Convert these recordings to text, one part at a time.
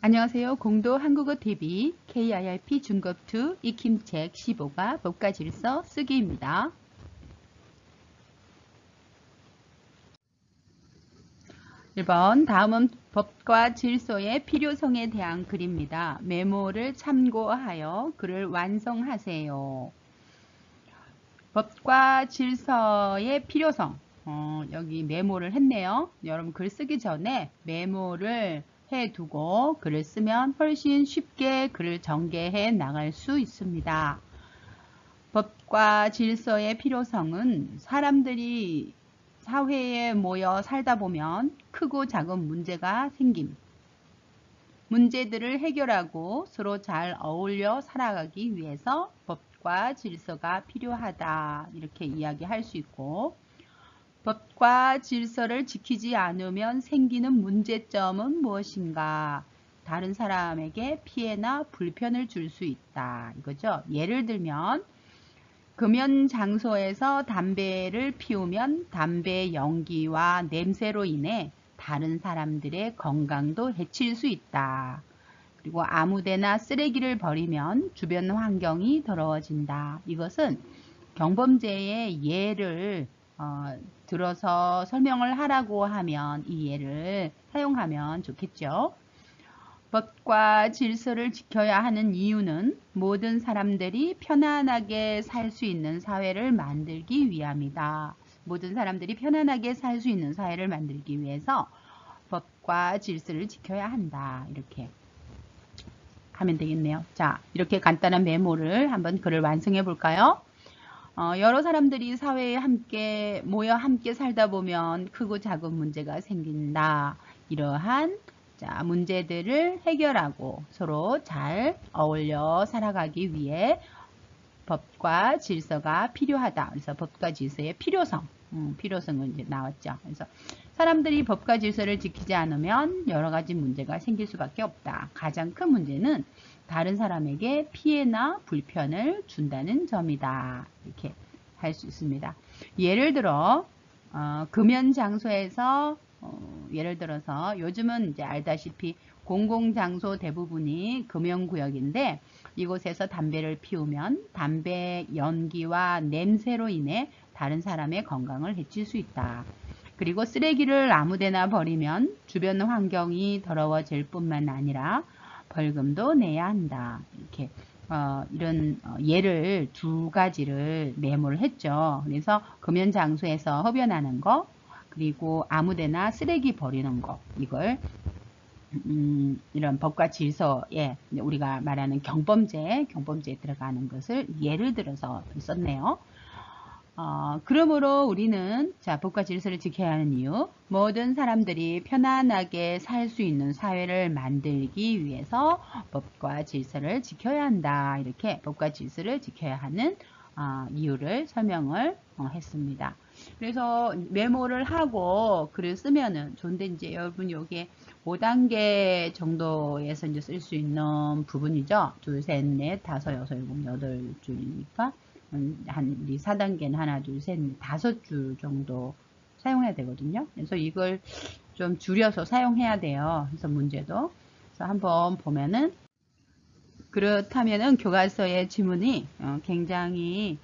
안녕하세요. 공도 한국어 TV KIRP 중급2 익힘책 15가 법과 질서 쓰기입니다. 1번 다음은 법과 질서의 필요성에 대한 글입니다. 메모를 참고하여 글을 완성하세요. 법과 질서의 필요성 어, 여기 메모를 했네요. 여러분 글 쓰기 전에 메모를 해두고 글을 쓰면 훨씬 쉽게 글을 전개해 나갈 수 있습니다. 법과 질서의 필요성은 사람들이 사회에 모여 살다 보면 크고 작은 문제가 생김. 문제들을 해결하고 서로 잘 어울려 살아가기 위해서 법과 질서가 필요하다. 이렇게 이야기할 수 있고 법과 질서를 지키지 않으면 생기는 문제점은 무엇인가? 다른 사람에게 피해나 불편을 줄 수 있다. 이거죠. 예를 들면 금연 장소에서 담배를 피우면 담배 연기와 냄새로 인해 다른 사람들의 건강도 해칠 수 있다. 그리고 아무데나 쓰레기를 버리면 주변 환경이 더러워진다. 이것은 경범죄의 예를 어, 들어서 설명을 하라고 하면 이 예를 사용하면 좋겠죠. 법과 질서를 지켜야 하는 이유는 모든 사람들이 편안하게 살 수 있는 사회를 만들기 위함이다. 모든 사람들이 편안하게 살 수 있는 사회를 만들기 위해서 법과 질서를 지켜야 한다. 이렇게 하면 되겠네요. 자, 이렇게 간단한 메모를 한번 글을 완성해 볼까요? 어, 여러 사람들이 사회에 함께 모여 함께 살다 보면 크고 작은 문제가 생긴다. 이러한 자, 문제들을 해결하고 서로 잘 어울려 살아가기 위해 법과 질서가 필요하다. 그래서 법과 질서의 필요성, 음, 필요성은 이제 나왔죠. 그래서 사람들이 법과 질서를 지키지 않으면 여러 가지 문제가 생길 수밖에 없다. 가장 큰 문제는 다른 사람에게 피해나 불편을 준다는 점이다. 이렇게 할 수 있습니다. 예를 들어 어, 금연 장소에서 어, 예를 들어서 요즘은 이제 알다시피 공공장소 대부분이 금연구역인데 이곳에서 담배를 피우면 담배 연기와 냄새로 인해 다른 사람의 건강을 해칠 수 있다. 그리고 쓰레기를 아무데나 버리면 주변 환경이 더러워질 뿐만 아니라 벌금도 내야 한다. 이렇게 어, 이런 어, 예를 두 가지를 메모를 했죠. 그래서 금연 장소에서 흡연하는 거 그리고 아무데나 쓰레기 버리는 거 이걸 음, 이런 법과 질서에 우리가 말하는 경범죄, 경범죄에 들어가는 것을 예를 들어서 썼네요. 어, 그러므로 우리는 자 법과 질서를 지켜야 하는 이유 모든 사람들이 편안하게 살 수 있는 사회를 만들기 위해서 법과 질서를 지켜야 한다 이렇게 법과 질서를 지켜야 하는 어, 이유를 설명을 어, 했습니다. 그래서 메모를 하고 글을 쓰면은 좋은데 이제 여러분 요게 5단계 정도에서 이제 쓸 수 있는 부분이죠. 둘, 셋, 넷, 다섯, 여섯, 일곱, 여덟 줄이니까 음, 한 4단계는 하나, 둘, 셋, 다섯 줄 정도 사용해야 되거든요. 그래서 이걸 좀 줄여서 사용해야 돼요. 그래서 문제도. 그래서 한번 보면은 그렇다면은 교과서의 지문이 어, 굉장히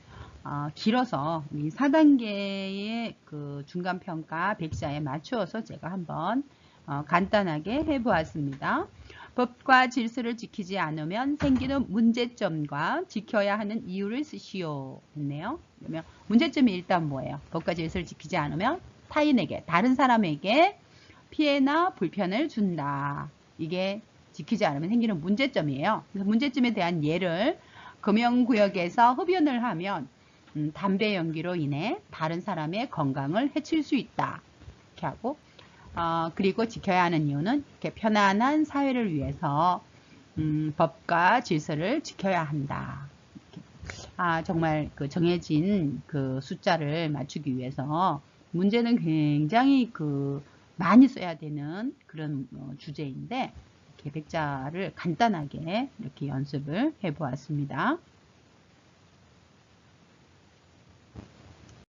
어, 길어서 이 4단계의 그 중간평가 100자에 맞추어서 제가 한번 어, 간단하게 해보았습니다. 법과 질서를 지키지 않으면 생기는 문제점과 지켜야 하는 이유를 쓰시오. 했네요. 그러면 문제점이 일단 뭐예요? 법과 질서를 지키지 않으면 타인에게, 다른 사람에게 피해나 불편을 준다. 이게 지키지 않으면 생기는 문제점이에요. 그래서 문제점에 대한 예를 금연구역에서 흡연을 하면 음, 담배 연기로 인해 다른 사람의 건강을 해칠 수 있다. 이렇게 하고 어, 그리고 지켜야 하는 이유는 이렇게 편안한 사회를 위해서 음, 법과 질서를 지켜야 한다. 아 정말 그 정해진 그 숫자를 맞추기 위해서 문제는 굉장히 그 많이 써야 되는 그런 어, 주제인데 이렇게 백자를 간단하게 이렇게 연습을 해 보았습니다.